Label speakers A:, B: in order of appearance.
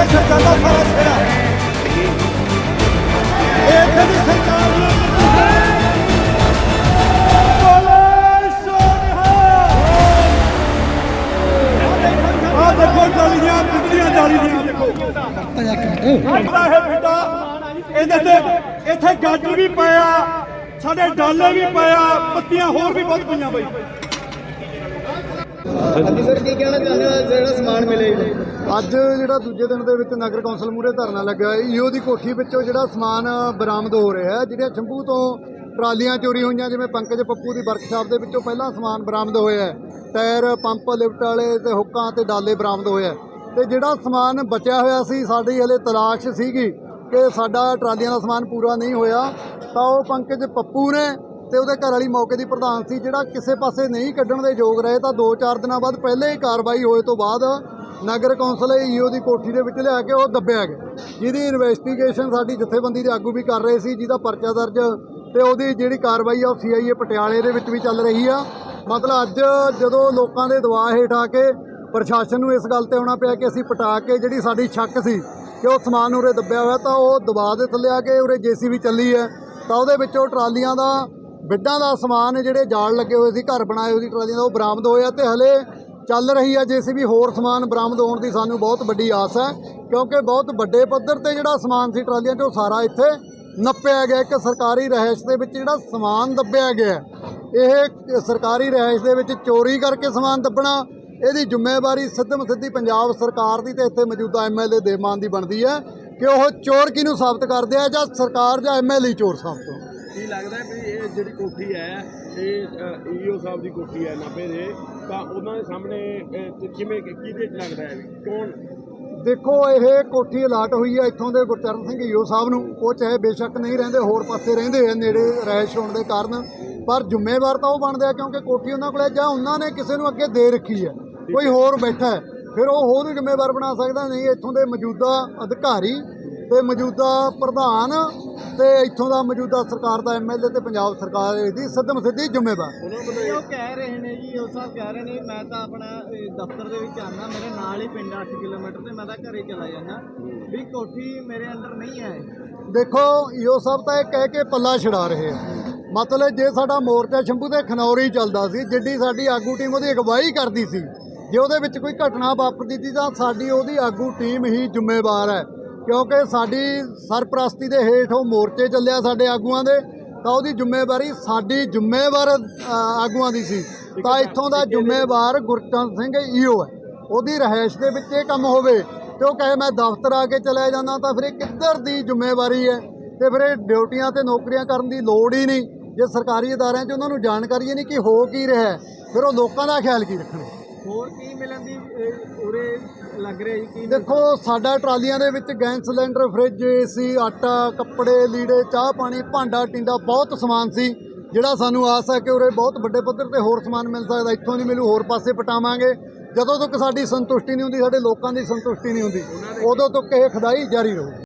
A: ਪੰਜਾਬ ਦਾ ਸਾਰਾ ਸਿਰਾ ਇਹ ਇੱਥੇ ਦੀ ਸਰਕਾਰ ਨੇ ਦੇਖੋ ਜਾਲੀਆਂ ਬਿਜਲੀਆਂ ਜਾਲੀਆਂ ਦੇਖੋ ਇਹਦਾ ਇਹ ਬਿੱਡਾ ਇਹਦੇ ਤੇ ਇੱਥੇ ਗਾਜਰ ਵੀ ਪਾਇਆ ਸਾਡੇ ਡਾਲੇ ਵੀ ਪਾਇਆ ਪੱਤੀਆਂ ਹੋਰ ਵੀ ਬਹੁਤ ਪਈਆਂ ਬਈ।
B: ਹਾਂਜੀ ਸਰ, ਕੀ ਕਹਿਣਾ ਚਾਹੁੰਦੇ ਹੋ? ਜਿਹੜਾ ਸਮਾਨ ਮਿਲੇ
C: ਅੱਜ ਜਿਹੜਾ ਦੂਜੇ ਦਿਨ ਦੇ ਵਿੱਚ ਨਗਰ ਕੌਂਸਲ ਮੂਹਰੇ ਧਰਨਾ ਲੱਗਾ ਹੈ। ਈਓ ਦੀ ਕੋਠੀ ਵਿੱਚੋਂ ਜਿਹੜਾ ਸਮਾਨ ਬਰਾਮਦ ਹੋ ਰਿਹਾ ਹੈ, ਜਿਹੜੀਆਂ ਸ਼ੰਭੂ ਤੋਂ ਟਰਾਲੀਆਂ ਚੋਰੀ ਹੋਈਆਂ, ਜਿਵੇਂ ਪੰਕਜ ਪੱਪੂ ਦੀ ਵਰਕਸ਼ਾਪ ਦੇ ਵਿੱਚੋਂ ਪਹਿਲਾਂ ਸਮਾਨ ਬਰਾਮਦ ਹੋਇਆ ਟਾਇਰ, ਪੰਪ, ਲਿਫਟ ਵਾਲੇ ਤੇ ਹੁੱਕਾਂ ਤੇ ਡਾਲੇ ਬਰਾਮਦ ਹੋਇਆ ਹੈ। ਤੇ ਜਿਹੜਾ ਸਮਾਨ ਬਚਿਆ ਹੋਇਆ ਸੀ, ਸਾਡੀ ਹਲੇ ਤਲਾਸ਼ ਸੀਗੀ ਕਿ ਸਾਡਾ ਟਰਾਲੀਆਂ ਦਾ ਸਮਾਨ ਪੂਰਾ ਨਹੀਂ ਹੋਇਆ, ਤਾਂ ਉਹ ਪੰਕਜ ਪੱਪੂ ਨੇ ਤੇ ਉਹਦੇ ਘਰ ਵਾਲੀ ਮੌਕੇ ਦੀ ਪ੍ਰਧਾਨ ਸੀ, ਜਿਹੜਾ ਕਿਸੇ ਪਾਸੇ ਨਹੀਂ ਕੱਢਣ ਦੇ ਯੋਗ ਰਹੇ, ਤਾਂ 2-4 ਦਿਨਾਂ ਬਾਅਦ ਪਹਿਲੇ ਹੀ ਕਾਰਵਾਈ ਹੋਏ ਤੋਂ ਬਾਅਦ ਨਗਰ ਕੌਂਸਲ ਈਓ ਦੀ ਕੋਠੀ ਦੇ ਵਿੱਚ ਲਿਆ ਕੇ ਉਹ ਦੱਬਿਆ ਗਿਆ। ਜਿਹਦੀ ਇਨਵੈਸਟੀਗੇਸ਼ਨ ਸਾਡੀ ਜਥੇਬੰਦੀ ਦੇ ਆਗੂ ਵੀ ਕਰ ਰਹੇ ਸੀ, ਜਿਹਦਾ ਪਰਚਾ ਦਰਜ ਤੇ ਉਹਦੀ ਜਿਹੜੀ ਕਾਰਵਾਈ ਆ ਉਹ ਸੀਆਈਏ ਪਟਿਆਲੇ ਦੇ ਵਿੱਚ ਵੀ ਚੱਲ ਰਹੀ ਆ। ਮਤਲਬ ਅੱਜ ਜਦੋਂ ਲੋਕਾਂ ਦੇ ਦਬਾਅ ਹੇਠ ਆ ਕੇ ਪ੍ਰਸ਼ਾਸਨ ਨੂੰ ਇਸ ਗੱਲ ਤੇ ਆਉਣਾ ਪਿਆ ਕਿ ਅਸੀਂ ਪਟਾ ਕੇ ਜਿਹੜੀ ਸਾਡੀ ਸ਼ੱਕ ਸੀ ਕਿ ਉਹ ਸਮਾਨ ਉਰੇ ਦੱਬਿਆ ਹੋਇਆ, ਤਾਂ ਉਹ ਦਬਾਅ ਦੇ ਥੱਲੇ ਆ ਕੇ ਉਰੇ ਜੀਸੀਬੀ ਚੱਲੀ ਹੈ, ਤਾਂ ਉਹਦੇ ਵਿੱਚੋਂ ਟਰਾਲੀਆਂ ਦਾ ਬਿੱਡਾਂ ਦਾ ਸਮਾਨ ਜਿਹੜੇ ਜਾਲ ਲੱਗੇ ਹੋਏ ਸੀ, ਘਰ ਬਣਾਏ ਹੋਏ ਸੀ, ਟਰਾਲੀਆਂ ਦਾ, ਉਹ ਬਰਾਮਦ ਹੋਇਆ ਤੇ ਹਲੇ ਚੱਲ ਰਹੀ ਹੈ ਵੀ ਹੋਰ ਸਮਾਨ ਬਰਾਮਦ ਹੋਣ ਦੀ ਸਾਨੂੰ ਬਹੁਤ ਵੱਡੀ ਆਸ ਹੈ, ਕਿਉਂਕਿ ਬਹੁਤ ਵੱਡੇ ਪੱਧਰ ਤੇ ਜਿਹੜਾ ਸਮਾਨ ਸੀ ਟਰਾਲੀਆਂ 'ਚ ਉਹ ਸਾਰਾ ਇੱਥੇ ਨੱਪਿਆ ਗਿਆ, ਇੱਕ ਸਰਕਾਰੀ ਰਹਿائش ਦੇ ਵਿੱਚ ਜਿਹੜਾ ਸਮਾਨ ਦੱਬਿਆ ਗਿਆ। ਇਹ ਸਰਕਾਰੀ ਰਹਿائش ਦੇ ਵਿੱਚ ਚੋਰੀ ਕਰਕੇ ਸਮਾਨ ਦੱਬਣਾ, ਇਹਦੀ ਜ਼ਿੰਮੇਵਾਰੀ ਸਿੱਧਮ ਸਿੱਧੀ ਪੰਜਾਬ ਸਰਕਾਰ ਦੀ ਤੇ ਇੱਥੇ ਮੌਜੂਦਾ ਐਮਐਲਏ ਦੇਮਾਨ ਦੀ ਬਣਦੀ ਹੈ ਕਿ ਉਹ ਚੋਰ ਕਿਹਨੂੰ ਸਾਬਤ ਕਰਦੇ ਆ ਜਾਂ ਸਰਕਾਰ ਜਾਂ ਐਮਐਲਏ ਚੋਰ ਸਾਬਤ
D: ਕੀ ਲੱਗਦਾ ਵੀ ਇਹ ਜਿਹੜੀ ਕੋਠੀ ਹੈ ਇਹ ਈਓ ਸਾਹਿਬ ਦੀ ਕੋਠੀ ਹੈ ਨਾਭੇ ਦੇ। ਤਾਂ ਉਹਨਾਂ ਦੇ ਸਾਹਮਣੇ ਕਿਵੇਂ ਕਿਹਦੇ ਲੱਗਦਾ ਹੈ? ਕੌਣ?
C: ਦੇਖੋ ਇਹ ਕੋਠੀ ਅਲਾਟ ਹੋਈ ਹੈ ਇੱਥੋਂ ਦੇ ਗੁਰਚਰਨ ਸਿੰਘ ਈਓ ਸਾਹਿਬ ਨੂੰ। ਉਹ ਚਾਹੇ ਬੇਸ਼ੱਕ ਨਹੀਂ ਰਹਿੰਦੇ ਹੋਰ ਪਾਸੇ ਰਹਿੰਦੇ ਆ ਨੇੜੇ ਰਹਿਸ਼ ਹੋਣ ਦੇ ਕਾਰਨ। ਪਰ ਜ਼ਿੰਮੇਵਾਰ ਤਾਂ ਉਹ ਬਣਦੇ ਆ ਕਿਉਂਕਿ ਕੋਠੀ ਉਹਨਾਂ ਕੋਲੇ ਜਾਂ ਉਹਨਾਂ ਨੇ ਕਿਸੇ ਨੂੰ ਅੱਗੇ ਦੇ ਰੱਖੀ ਹੈ। ਕੋਈ ਹੋਰ ਬੈਠਾ ਹੈ। ਫਿਰ ਉਹ ਹੋਰ ਜ਼ਿੰਮੇਵਾਰ ਬਣਾ ਸਕਦਾ ਨਹੀਂ ਇੱਥੋਂ ਦੇ ਮੌਜੂਦਾ ਅਧਿਕਾਰੀ ਤੇ ਮੌਜੂਦਾ ਪ੍ਰਧਾਨ ਤੇ ਇੱਥੋਂ ਦਾ ਮੌਜੂਦਾ ਸਰਕਾਰ ਦਾ ਐਮਐਲਏ ਤੇ ਪੰਜਾਬ ਸਰਕਾਰ ਦੀ ਸਿੱਧਮ ਸਿੱਧੀ ਜ਼ਿੰਮੇਵਾਰ।
B: ਉਹ ਕਹਿ ਰਹੇ ਨੇ ਜੀ ਉਹ ਸਾਹਿਬ ਕਹਿ ਰਹੇ ਨੇ ਮੈਂ ਤਾਂ ਆਪਣਾ ਇਹ, ਦਫ਼ਤਰ ਦੇ ਵਿੱਚ ਆਉਂਦਾ ਮੇਰੇ ਨਾਲ ਹੀ ਪਿੰਡ 8 ਕਿਲੋਮੀਟਰ ਤੇ ਮੈਂ ਤਾਂ ਘਰੇ ਚਲਾ ਜਾਂਦਾ। ਵੀ ਕੋਠੀ ਮੇਰੇ ਅੰਡਰ ਨਹੀਂ ਹੈ।
C: ਦੇਖੋ ਈਓ ਸਾਹਿਬ ਤਾਂ ਇਹ ਕਹਿ ਕੇ ਪੱਲਾ ਛਡਾ ਰਹੇ ਆ। ਮਤਲਬ ਜੇ ਸਾਡਾ ਮੋਰਚਾ ਸ਼ੰਭੂ ਤੇ ਖਨੌਰੀ ਚੱਲਦਾ ਸੀ ਜਿੱਡੀ ਸਾਡੀ ਆਗੂ ਟੀਮ ਉਹਦੀ ਅਗਵਾਈ ਕਰਦੀ ਸੀ ਜੇ ਉਹਦੇ ਵਿੱਚ ਕੋਈ ਘਟਨਾ ਵਾਪਰਦੀ ਸੀ ਤਾਂ ਸਾਡੀ ਉਹਦੀ ਆਗੂ ਟੀਮ ਹੀ ਜ਼ਿੰਮੇਵਾਰ ਹੈ। ਕਿਉਂਕਿ ਸਾਡੀ ਸਰਪ੍ਰਸਤੀ ਦੇ ਹੇਠ ਉਹ ਮੋਰਚੇ ਚੱਲਿਆ ਸਾਡੇ ਆਗੂਆਂ ਦੇ, ਤਾਂ ਉਹਦੀ ਜ਼ਿੰਮੇਵਾਰੀ ਸਾਡੀ ਜ਼ਿੰਮੇਵਾਰ ਆਗੂਆਂ ਦੀ ਸੀ। ਤਾਂ ਇੱਥੋਂ ਦਾ ਜ਼ਿੰਮੇਵਾਰ ਗੁਰਚੰਦ ਸਿੰਘ ਈਓ ਹੈ। ਉਹਦੀ ਰਹਿائش ਦੇ ਵਿੱਚ ਇਹ ਕੰਮ ਹੋਵੇ ਤੇ ਉਹ ਕਹੇ ਮੈਂ ਦਫ਼ਤਰ ਆ ਕੇ ਚਲਾ ਜਾਂਦਾ ਤਾਂ ਫਿਰ ਇਹ ਕਿੱਧਰ ਦੀ ਜ਼ਿੰਮੇਵਾਰੀ ਹੈ? ਤੇ ਫਿਰ ਇਹ ਡਿਊਟੀਆਂ ਤੇ ਨੌਕਰੀਆਂ ਕਰਨ ਦੀ ਲੋੜ ਹੀ ਨਹੀਂ। ਜੇ ਸਰਕਾਰੀ ਅਦਾਰਿਆਂ 'ਚ ਉਹਨਾਂ ਨੂੰ ਜਾਣਕਾਰੀ ਨਹੀਂ ਕਿ ਹੋ ਕੀ ਰਿਹਾ ਫਿਰ ਉਹ ਲੋਕਾਂ ਦਾ ਖਿਆਲ ਕੀ ਰੱਖਣਗੇ
B: ਹੋਰ ਕੀ ਮਿਲਣ ਦੀ ਉਰੇ ਲੱਗ ਰਿਹਾ ਜੀ ਕੀ
C: ਦੇਖੋ ਸਾਡਾ ਟਰਾਲੀਆਂ ਦੇ ਵਿੱਚ ਗੈਸ ਸਿਲੰਡਰ ਫ੍ਰਿਜ ਏਸੀ ਆਟਾ ਕੱਪੜੇ ਲੀੜੇ ਚਾਹ ਪਾਣੀ ਭਾਂਡਾ ਟਿੰਡਾ ਬਹੁਤ ਸਮਾਨ ਸੀ। ਜਿਹੜਾ ਸਾਨੂੰ ਆਸ ਹੈ ਕਿ ਉਰੇ ਬਹੁਤ ਵੱਡੇ ਪੱਧਰ ਤੇ ਹੋਰ ਸਮਾਨ ਮਿਲ ਸਕਦਾ ਇੱਥੋਂ ਨਹੀਂ ਮਿਲੂ ਹੋਰ ਪਾਸੇ ਪਟਾਵਾਂਗੇ। ਜਦੋਂ ਤੱਕ ਸਾਡੀ ਸੰਤੁਸ਼ਟੀ ਨਹੀਂ ਹੁੰਦੀ ਸਾਡੇ ਲੋਕਾਂ ਦੀ ਸੰਤੁਸ਼ਟੀ ਨਹੀਂ ਹੁੰਦੀ ਉਦੋਂ ਤੱਕ ਇਹ ਖਦਾਈ ਜਾਰੀ ਰਹੂ।